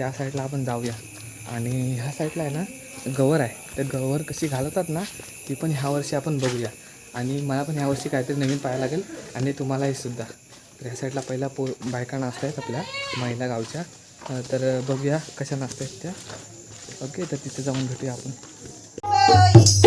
त्या साईडला आपण जाऊया. आणि ह्या साईडला आहे ना गवर आहे. तर गवर कशी घालवतात ना ती पण ह्या वर्षी आपण बघूया. आणि मला पण ह्या वर्षी काहीतरी नवीन पाहायला लागेल आणि तुम्हालाही सुद्धा. तर ह्या साईडला पहिला पो बायका नाचत आहेत आपल्या महिला गावच्या. तर बघूया कशा नाचत आहेत त्या. ओके तर तिथे जाऊन भेटूया आपण.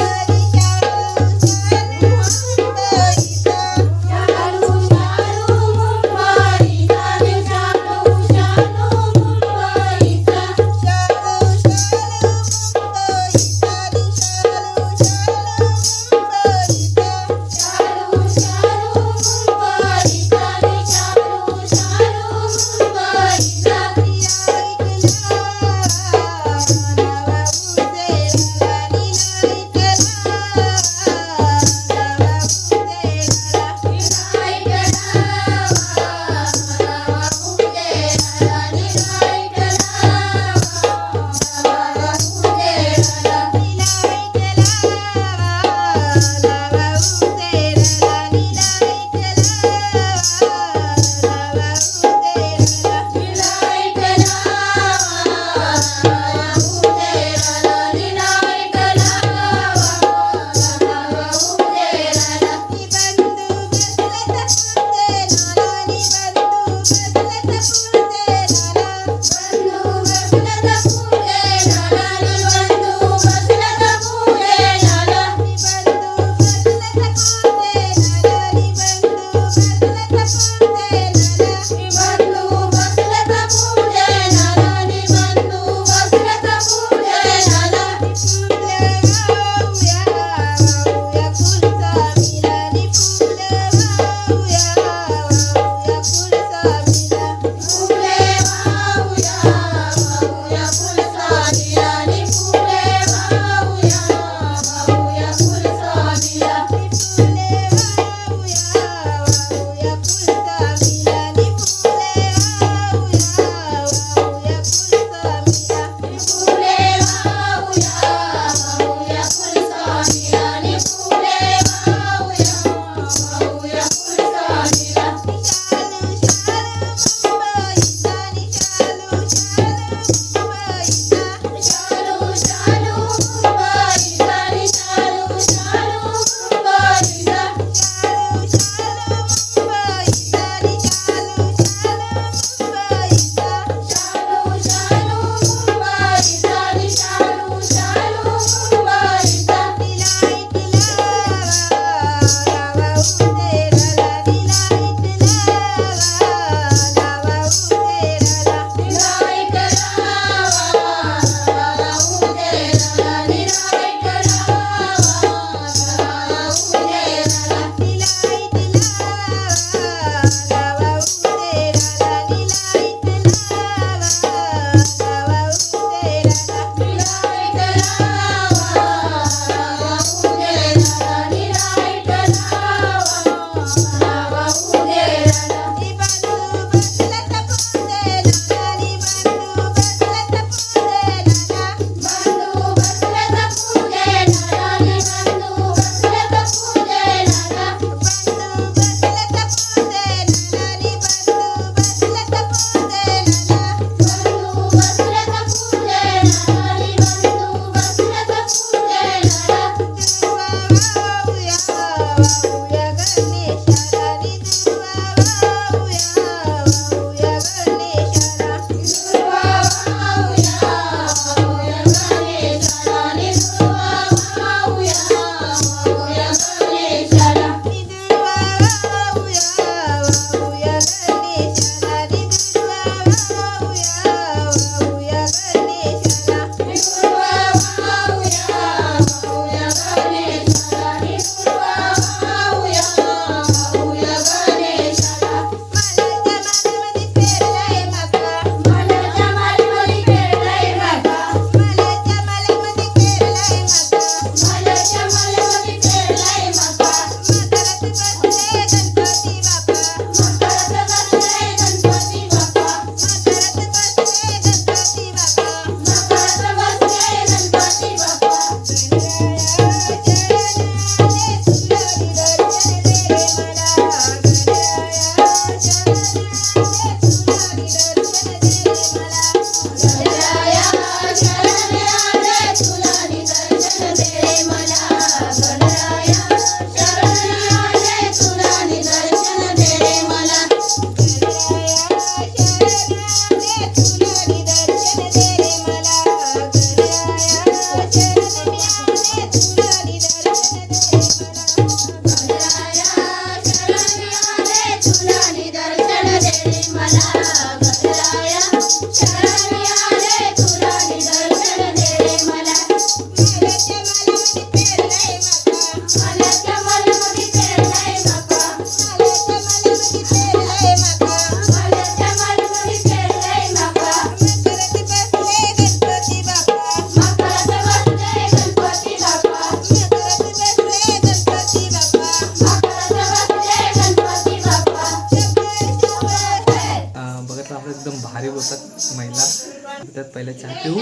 म्हणतात पहिला चहा पिऊ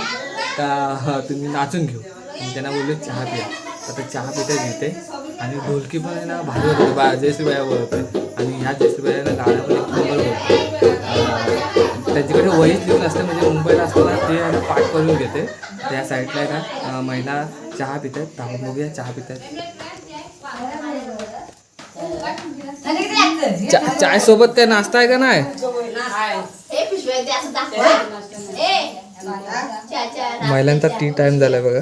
का तुम्ही नाचून घेऊ. मी त्यांना बोललो चहा पिया. आता चहा पिता घेते आणि ढोलकी पण आहे ना भारी होते. बा जयश्रीबाया बोलतोय. आणि ह्या जयश्रीबाईला गाणं पण एक नंबर बोलतो त्यांच्याकडे वहीच लिहून असते म्हणजे मुंबईला असताना ते आहे ना पाठ करून घेते. त्या साईडला आहे ना महिला चहा पितात. ताबून बघूया चहा पितात. चाय सोबत काय नाश्ता आहे का नाही? पिशव्या ते असं दाखवा. ए चा चा महिलांचा टी टाइम झालाय बघा.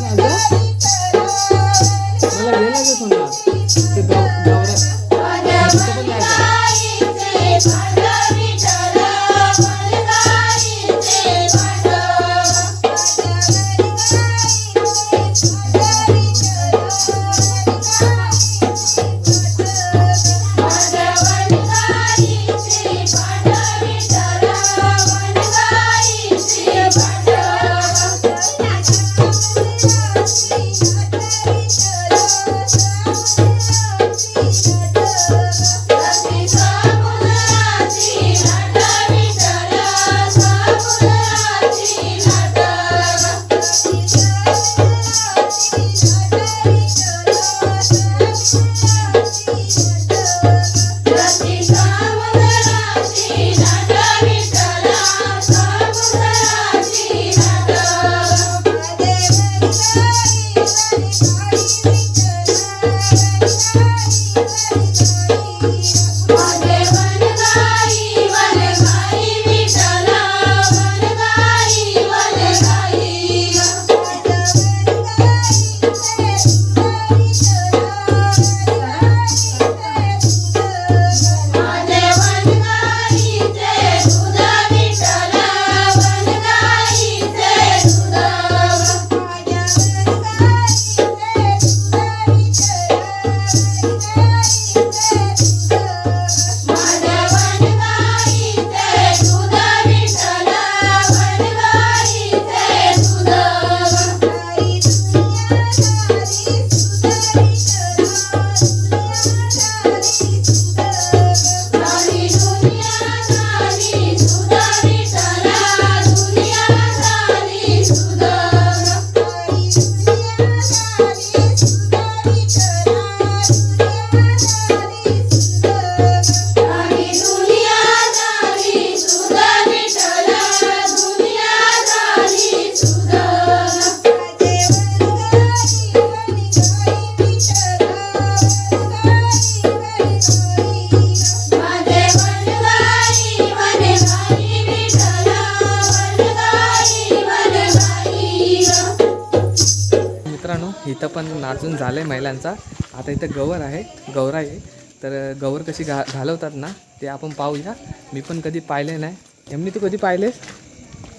इथं पण नाचून झालं आहे महिलांचा. आता इथं गवर आहे गौरा आहे. तर गवर कशी घा घालवतात ना ते आपण पाहूया. मी पण कधी पाहिले नाही. एमनी तू कधी पाहिलेस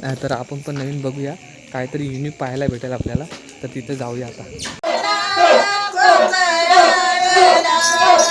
नाही तर आपण पण नवीन बघूया. काहीतरी युनिक पाहायला भेटेल आपल्याला. तर तिथं जाऊया आता.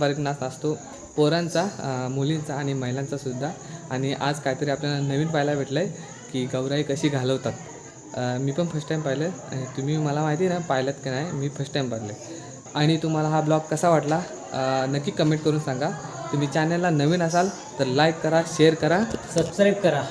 पारंपरिक नाच असतो. पोरांचा मुलींचा आणि महिलांचा सुद्धा. आणि आज काहीतरी आपल्याला नवीन पाहायला भेटलं आहे की गौराई कशी घालवतात. मी पण फर्स्ट टाईम पाहिलं आणि तुम्ही मला माहिती आहे ना पाहिलं की नाही मी फर्स्ट टाईम पाहिलं आणि तुम्हाला हा ब्लॉग कसा वाटला नक्की कमेंट करून सांगा. तुम्ही चॅनलला नवीन असाल तर लाईक करा शेअर करा. सबस्क्राईब करा.